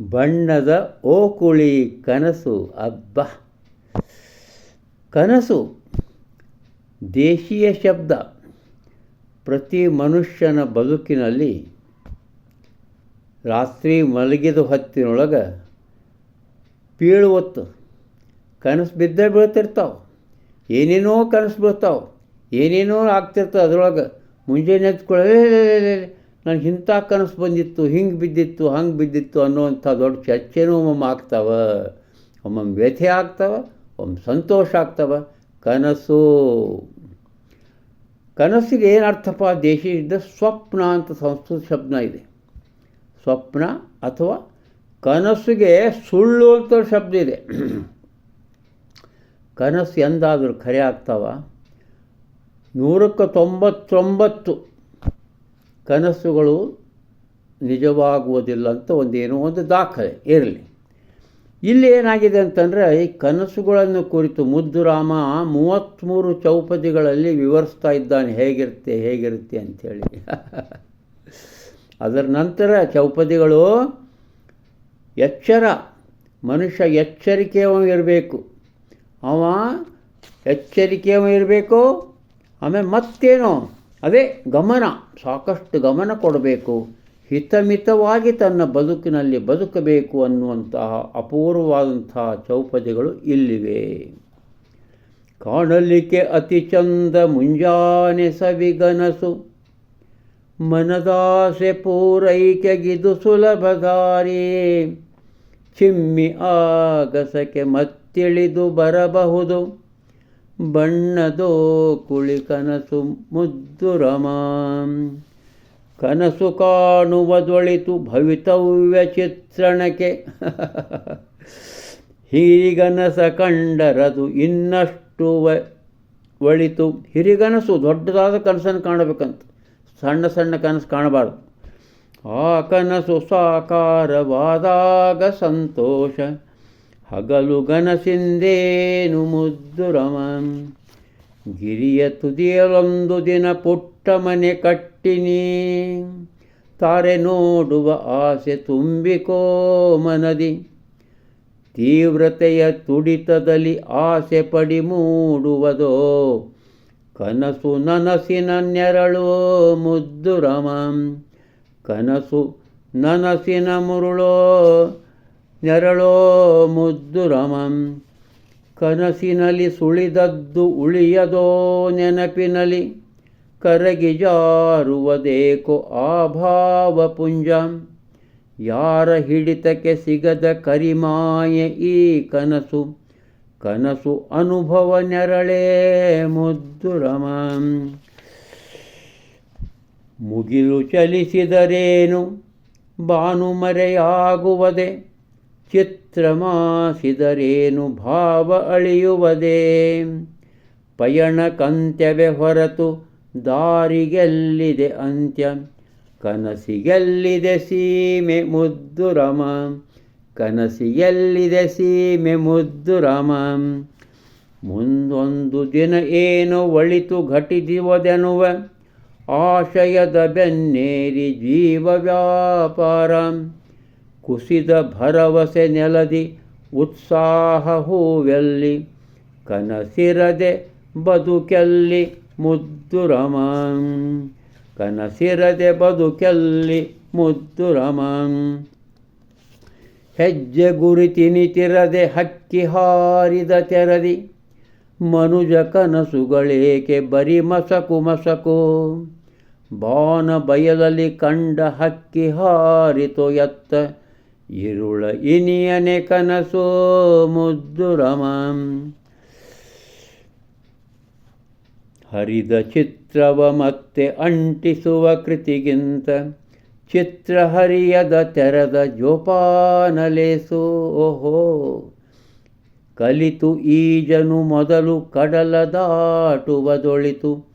ಬಣ್ಣದ ಓಕುಳಿ ಕನಸು, ಅಬ್ಬ. ಕನಸು, ದೇಶೀಯ ಶಬ್ದ. ಪ್ರತಿ ಮನುಷ್ಯನ ಬದುಕಿನಲ್ಲಿ ರಾತ್ರಿ ಮಲಗಿದ ಹೊತ್ತಿನೊಳಗೆ ಪೀಳುವತ್ತು ಕನಸು ಬಿದ್ದೇ ಬೀಳ್ತಿರ್ತಾವೆ. ಏನೇನೋ ಕನಸು ಬೀಳ್ತಾವೆ. ಏನೇನೋ ಆಗ್ತಿರ್ತವೆ ಅದರೊಳಗೆ. ಮುಂಜಾನೆ ಎದ್ಕೊಳ್ಳೆ ನನಗೆ ಇಂಥ ಕನಸು ಬಂದಿತ್ತು, ಹಿಂಗೆ ಬಿದ್ದಿತ್ತು, ಹಂಗೆ ಬಿದ್ದಿತ್ತು ಅನ್ನೋವಂಥ ದೊಡ್ಡ ಚರ್ಚೆನೂ ಒಮ್ಮೊಮ್ಮೆ ಆಗ್ತಾವೆ. ಒಮ್ಮೊಮ್ಮೆ ವ್ಯಥೆ ಆಗ್ತವೆ ಒಮ್ಮೆ ಸಂತೋಷ ಆಗ್ತವೆ. ಕನಸು, ಕನಸಿಗೆ ಏನು ಅರ್ಥಪ್ಪ? ಇದ್ದ ಸ್ವಪ್ನ ಅಂತ ಸಂಸ್ಕೃತ ಶಬ್ದ ಇದೆ. ಸ್ವಪ್ನ ಅಥವಾ ಕನಸಿಗೆ ಸುಳ್ಳು ಅಂತ ಶಬ್ದ ಇದೆ. ಕನಸು ಎಂದಾದರೂ ಖರೆ ಆಗ್ತಾವ? ನೂರಕ್ಕೆ ತೊಂಬತ್ತೊಂಬತ್ತು ಕನಸುಗಳು ನಿಜವಾಗುವುದಿಲ್ಲ ಅಂತ ಒಂದೇನೋ ಒಂದು ದಾಖಲೆ ಇರಲಿ. ಇಲ್ಲಿ ಏನಾಗಿದೆ ಅಂತಂದರೆ, ಈ ಕನಸುಗಳನ್ನು ಕುರಿತು ಮುದ್ದುರಾಮ ಮೂವತ್ತ್ಮೂರು ಚೌಪದಿಗಳಲ್ಲಿ ವಿವರಿಸ್ತಾ ಇದ್ದಾನೆ, ಹೇಗಿರುತ್ತೆ ಹೇಗಿರುತ್ತೆ ಅಂಥೇಳಿ. ಅದರ ನಂತರ ಚೌಪದಿಗಳು, ಎಚ್ಚರ, ಮನುಷ್ಯ ಎಚ್ಚರಿಕೆಯವ ಇರಬೇಕು. ಅವ ಎಚ್ಚರಿಕೆಯವ ಇರಬೇಕು, ಆಮೇಲೆ ಮತ್ತೇನೋ? ಅದೇ ಗಮನ, ಸಾಕಷ್ಟು ಗಮನ ಕೊಡಬೇಕು. ಹಿತಮಿತವಾಗಿ ತನ್ನ ಬದುಕಿನಲ್ಲಿ ಬದುಕಬೇಕು ಅನ್ನುವಂತಹ ಅಪೂರ್ವವಾದಂತಹ ಚೌಪದಿಗಳು ಇಲ್ಲಿವೆ. ಕಾಣಲಿಕ್ಕೆ ಅತಿ ಚಂದ ಮುಂಜಾನೆ ಸವಿಗನಸು. ಮನದಾಸೆ ಪೂರೈಕೆಗಿದು ಸುಲಭ ದಾರಿ. ಚಿಮ್ಮಿ ಆಗಸಕ್ಕೆ ಮತ್ತಿಳಿದು ಬರಬಹುದು. ಬಣ್ಣದೋ ಕುಳಿ ಕನಸು ಮುದ್ದು ರಮಾಂ. ಕನಸು ಕಾಣುವುದೊಳಿತು ಭವಿತವ್ಯ ಚಿತ್ರಣಕ್ಕೆ. ಹಿರಿಗನಸ ಕಂಡರದು ಇನ್ನಷ್ಟು ಒಳಿತು. ಹಿರಿಗನಸು ದೊಡ್ಡದಾದ ಕನಸನ್ನು ಕಾಣಬೇಕಂತ. ಸಣ್ಣ ಸಣ್ಣ ಕನಸು ಕಾಣಬಾರ್ದು. ಆ ಕನಸು ಸಾಕಾರವಾದಾಗ ಸಂತೋಷ. ಹಗಲು ಗನಸಿಂದೇನು ಮುದ್ದುರಮ ಗಿರಿಯ ತುದಿಯಲೊಂದು ದಿನ ಪುಟ್ಟ ಮನೆ ಕಟ್ಟಿನಿ. ತಾರೆ ನೋಡುವ ಆಸೆ ತುಂಬಿಕೋ ಮನದಿ. ತೀವ್ರತೆಯ ತುಡಿತದಲ್ಲಿ ಆಸೆ ಪಡಿ ಮೂಡುವುದೋ. ಕನಸು ನನಸಿನ ನೆರಳು ಮುದ್ದುರಮ. ಕನಸು ನನಸಿನ ಮುರುಳೋ ನೆರಳೋ ಮುದ್ದು ರಮಂ ಕನಸಿನಲ್ಲಿ ಸುಳಿದದ್ದು ಉಳಿಯದೋ ನೆನಪಿನಲ್ಲಿ ಕರಗಿ ಜಾರುವುದೇಕೋ ಆಭಾವ ಪುಂಜಂ ಯಾರ ಹಿಡಿತಕ್ಕೆ ಸಿಗದ ಕರಿಮಾಯೆ ಈ ಕನಸು ಕನಸು ಅನುಭವ ನೆರಳೇ ಮುದ್ದು ರಮಂ ಮುಗಿಲು ಚಲಿಸಿದರೇನು ಚಿತ್ರಮಾಸಿದರೇನು ಭಾವ ಅಳಿಯುವುದೇ? ಪಯಣ ಕಂತ್ಯವೇ ಹೊರತು ದಾರಿಗೆಲ್ಲಿದೆ ಅಂತ್ಯ? ಕನಸಿಗೆಲ್ಲಿದೆ ಸೀಮೆ ಮುದ್ದು ರಮ? ಕನಸಿಗೆಲ್ಲಿದೆ ಸೀಮೆ ಮುದ್ದು ರಮ? ಮುಂದೊಂದು ದಿನ ಏನು ಒಳಿತು ಘಟಿದಿವದೆನುವ? ಆಶಯದ ಬೆನ್ನೇರಿ ಜೀವ ವ್ಯಾಪಾರ? ಕುಸಿದ ಭರವಸೆ ನೆಲದಿ, ಉತ್ಸಾಹ ಹೂವೆಲ್ಲಿ, ಕನಸಿರದೆ ಬದುಕೆಲ್ಲಿ ಮುದ್ದು ರಮಂ. ಕನಸಿರದೆ ಬದುಕೆಲ್ಲಿ ಮುದ್ದು ರಮಂ. ಹೆಜ್ಜೆ ಗುರಿತಿನಿತಿರದೆ ಹಕ್ಕಿ ಹಾರಿದ ತೆರದಿ, ಮನುಜ ಕನಸುಗಳೇಕೆ ಬರಿ ಮಸಕು ಮಸಕು. ಬಾನ ಬಯಲಲ್ಲಿ ಕಂಡ ಹಕ್ಕಿ ಹಾರಿತು ಎತ್ತ ಇರುಳ ಇನಿಯನೆ ಕನಸೋ ಮುದ್ದುರಮಂ ಹರಿದ ಚಿತ್ರವ ಮತ್ತೆ ಅಂಟಿಸುವ ಕೃತಿಗಿಂತ ಚಿತ್ರ ಹರಿಯದ ತೆರೆದ ಜೋಪಾನಲೇಸು, ಓಹೋ. ಕಲಿತು ಈಜನು ಮೊದಲು ಕಡಲ ದಾಟುವುದೊಳಿತು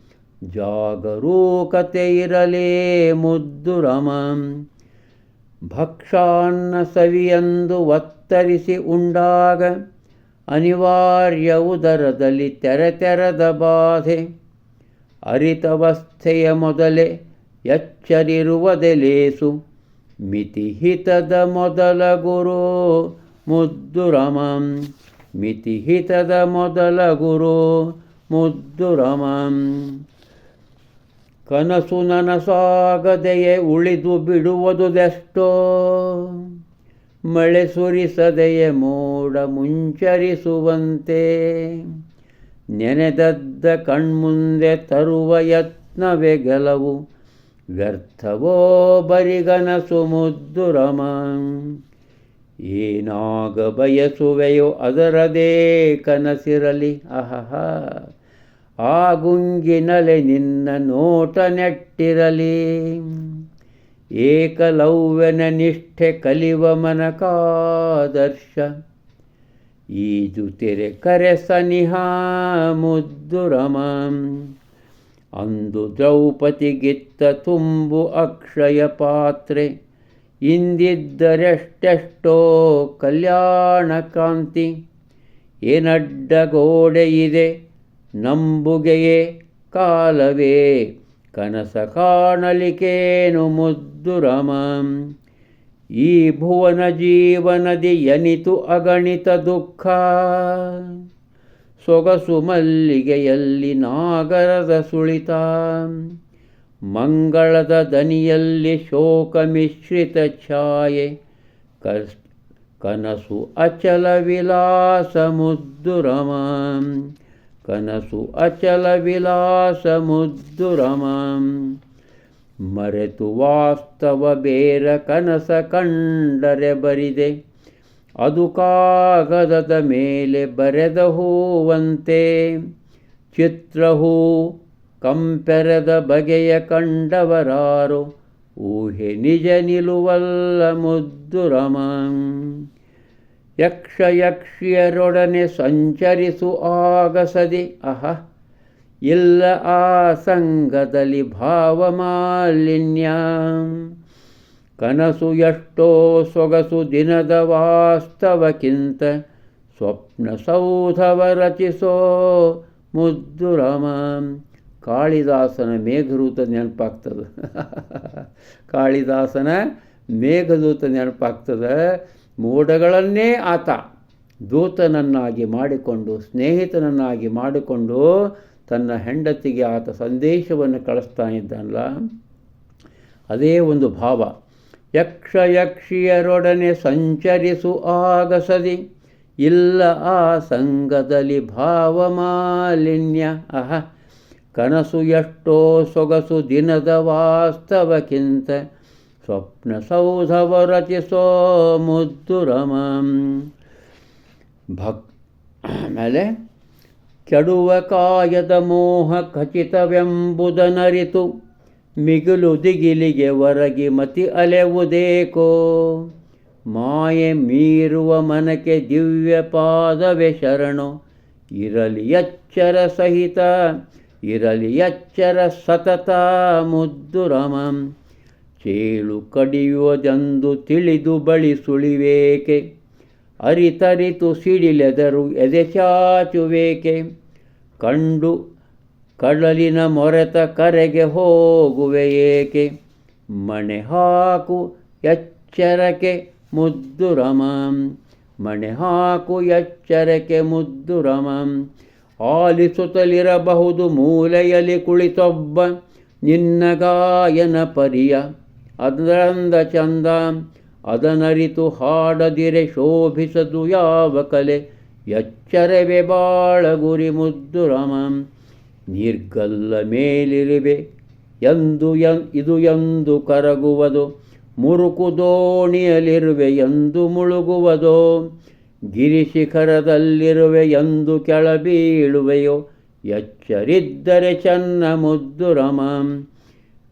ಜಾಗರೂಕತೆ ಇರಲೇ ಮುದ್ದು ರಮ. ಭಕ್ಷಾನ್ನ ಸವಿಯಂದು ಒತ್ತರಿಸಿ ಉಂಡಾಗ ಅನಿವಾರ್ಯ ಉದರದಲ್ಲಿ ತೆರೆ ತೆರೆದ ಬಾಧೆ. ಅರಿತವಸ್ಥೆಯ ಮೊದಲೇ ಎಚ್ಚರಿರುವುದೆಲೇಸು ಮಿತಿಹಿತದ ಮೊದಲ ಗುರು ಮುದ್ದುರಮಂ. ಮಿತಿಹಿತದ ಮೊದಲ ಗುರು ಮುದ್ದು ರಮಂ ಕನಸು ನನಸಾಗದೆಯೇ ಉಳಿದು ಬಿಡುವುದುದೆಷ್ಟೋ ಮಳೆ ಸುರಿಸದೆಯೇ ಮೋಡ ಮುಂಚರಿಸುವಂತೆ? ನೆನೆದದ್ದ ಕಣ್ಮುಂದೆ ತರುವ ಯತ್ನವೇ ಗೆಲವು? ವ್ಯರ್ಥವೋ ಬರಿಗನಸು ಮುದ್ದು ರಮ ಏನಾಗ ಬಯಸುವೆಯೋ ಅದರದೇ ಕನಸಿರಲಿ. ಅಹಹ. ಆ ಗುಂಗಿನಲೆ ನಿನ್ನ ನೋಟ ನೆಟ್ಟಿರಲಿ. ಏಕಲವ್ಯನ ನಿಷ್ಠೆ ಕಲಿವ ಮನಕಾದರ್ಶ. ಈಜು ತೆರೆ ಕರೆ ಸನಿಹ ಮುದ್ದು ರಮ. ಅಂದು ದ್ರೌಪದಿಗಿತ್ತ ತುಂಬು ಅಕ್ಷಯ ಪಾತ್ರೆ. ಇಂದಿದ್ದರೆಷ್ಟೆಷ್ಟೋ ಕಲ್ಯಾಣ ಕಾಂತಿ ಏನಡ್ಡ ಗೋಡೆ ಇದೆ. ನಂಬುಗೆಯೇ ಕಾಲವೇ, ಕನಸ ಕಾಣಲಿಕೇನು ಮುದ್ದುರಮ ಈ ಭುವನ ಜೀವನದಿ ಎನಿತು ಅಗಣಿತ ದುಃಖ. ಸೊಗಸು ಮಲ್ಲಿಗೆಯಲ್ಲಿ ನಾಗರದ ಸುಳಿತ. ಮಂಗಳದ ದನಿಯಲ್ಲಿ ಶೋಕ ಮಿಶ್ರಿತ ಛಾಯೆ. ಕನಸು ಅಚಲ ವಿಲಾಸ ಮುದ್ದು ರಮ. ಕನಸು ಅಚಲ ವಿಲಾಸ ಮುದ್ದುರಮ ಮರೆತು ವಾಸ್ತವ ಬೇರ ಕನಸ ಕಂಡರೆ ಬರಿದೆ. ಅದು ಕಾಗದದ ಮೇಲೆ ಬರೆದ ಹೂವಂತೆ. ಚಿತ್ರಹೂ ಕಂಪೆರದ ಬಗೆಯ ಕಂಡವರಾರು. ಊಹೆ ನಿಜ ನಿಲುವಲ್ಲ ಮುದ್ದು ರಮ. ಯಕ್ಷ ಯಕ್ಷಿಯರೊಡನೆ ಸಂಚರಿಸು ಆಗಸದಿ. ಅಹ, ಇಲ್ಲ ಆ ಸಂಘದಲ್ಲಿ ಭಾವಮಾಲಿನ್ಯ. ಕನಸು ಎಷ್ಟೋ ಸೊಗಸು ದಿನದ ವಾಸ್ತವಕ್ಕಿಂತ ಸ್ವಪ್ನ ಸೌಧವ ರಚಿಸೋ ಮುದ್ದು ರಾಮ ಕಾಳಿದಾಸನ ಮೇಘದೂತ ನೆನಪಾಗ್ತದೆ. ಕಾಳಿದಾಸನ ಮೇಘದೂತ ನೆನಪಾಗ್ತದೆ. ಮೋಡಗಳನ್ನೇ ಆತ ದೂತನನ್ನಾಗಿ ಮಾಡಿಕೊಂಡು, ಸ್ನೇಹಿತನನ್ನಾಗಿ ಮಾಡಿಕೊಂಡು ತನ್ನ ಹೆಂಡತಿಗೆ ಆತ ಸಂದೇಶವನ್ನು ಕಳಿಸ್ತಾ ಇದ್ದಾನಲ್ಲ? ಅದೇ ಒಂದು ಭಾವ. ಯಕ್ಷ ಯಕ್ಷಿಯರೊಡನೆ ಸಂಚರಿಸು ಆಗಸದಿ. ಇಲ್ಲ ಆ ಸಂಘದಲ್ಲಿ ಭಾವಮಾಲಿನ್ಯ. ಅಹ, ಕನಸು ಎಷ್ಟೋ ಸೊಗಸು ದಿನದ ವಾಸ್ತವಕ್ಕಿಂತ ಸ್ವಪ್ನ ಸೌಧವ ರಚಿಸೋ ಮುದ್ದು ರಮ ಭಕ್, ಆಮೇಲೆ ಕೆಡುವ ಕಾಯದ ಮೋಹ ಖಚಿತವೆಂಬುದನರಿತು. ಮಿಗಿಲು ದಿಗಿಲಿಗೆ ಹೊರಗಿ ಮತಿ ಅಲೆವುದೇಕೋ. ಮಾಯೆ ಮೀರುವ ಮನಕ್ಕೆ ದಿವ್ಯ ಪಾದವೆ ಶರಣು. ಇರಲಿ ಎಚ್ಚರ ಸಹಿತ, ಇರಲಿ ಎಚ್ಚರ ಸತತ ಮುದ್ದು ರಮಂ ಚೇಳು ಕಡಿಯುವುದೆಂದು ತಿಳಿದು ಬಳಿ ಸುಳಿವೇಕೆ? ಅರಿತರಿತು ಸಿಡಿಲೆದರು ಎದೆ ಚಾಚುವೇಕೆ? ಕಂಡು ಕಡಲಿನ ಮೊರೆತ ಕರೆಗೆ ಹೋಗುವೆ ಏಕೆ? ಮಣೆ ಹಾಕು ಎಚ್ಚರಕೆ ಮುದ್ದು ರಮಂ. ಮಣೆ ಹಾಕು ಎಚ್ಚರಕೆ ಮುದ್ದು ರಮಂ. ಆಲಿಸುತ್ತಲಿರಬಹುದು ಮೂಲೆಯಲ್ಲಿ ಕುಳಿತೊಬ್ಬ ನಿನ್ನ ಗಾಯನ ಪರಿಯ. ಅದರಂದ ಚಂದ ಅದನರಿತು ಹಾಡದಿರೆ ಶೋಭಿಸದು ಯಾವ ಕಲೆ? ಎಚ್ಚರವೆ ಬಾಳ ಗುರಿ ಮುದ್ದು ರಮಂ, ನಿರ್ಗಲ್ಲ ಮೇಲಿರುವೆ ಎಂದು ಎನ್, ಇದು ಎಂದು ಕರಗುವುದು. ಮುರುಕು ದೋಣಿಯಲ್ಲಿರುವೆ ಎಂದು ಮುಳುಗುವುದೋ. ಗಿರಿಶಿಖರದಲ್ಲಿರುವೆ ಎಂದು ಕೆಳಬೀಳುವೆಯೋ? ಎಚ್ಚರಿದ್ದರೆ ಚನ್ನ ಮುದ್ದು ರಮಂ.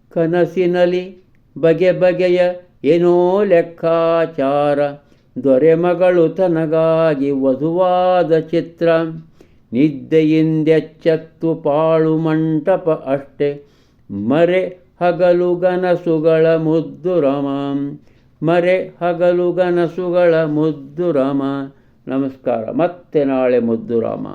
ಕನಸಿನಲ್ಲಿ ಬಗೆ ಬಗೆಯ ಏನೋ ಲೆಕ್ಕಾಚಾರ. ದೊರೆ ಮಗಳು ತನಗಾಗಿ ವಧುವಾದ ಚಿತ್ರ. ನಿದ್ದೆಯಿಂದೆಚ್ಚತ್ತು ಪಾಳು ಮಂಟಪ ಅಷ್ಟೆ. ಮರೆ ಹಗಲು ಗನಸುಗಳ ಮುದ್ದು ರಮ. ಮರೆ ಹಗಲು ಗನಸುಗಳ ಮುದ್ದು ರಾಮ. ನಮಸ್ಕಾರ. ಮತ್ತೆ ನಾಳೆ ಮುದ್ದು ರಾಮ.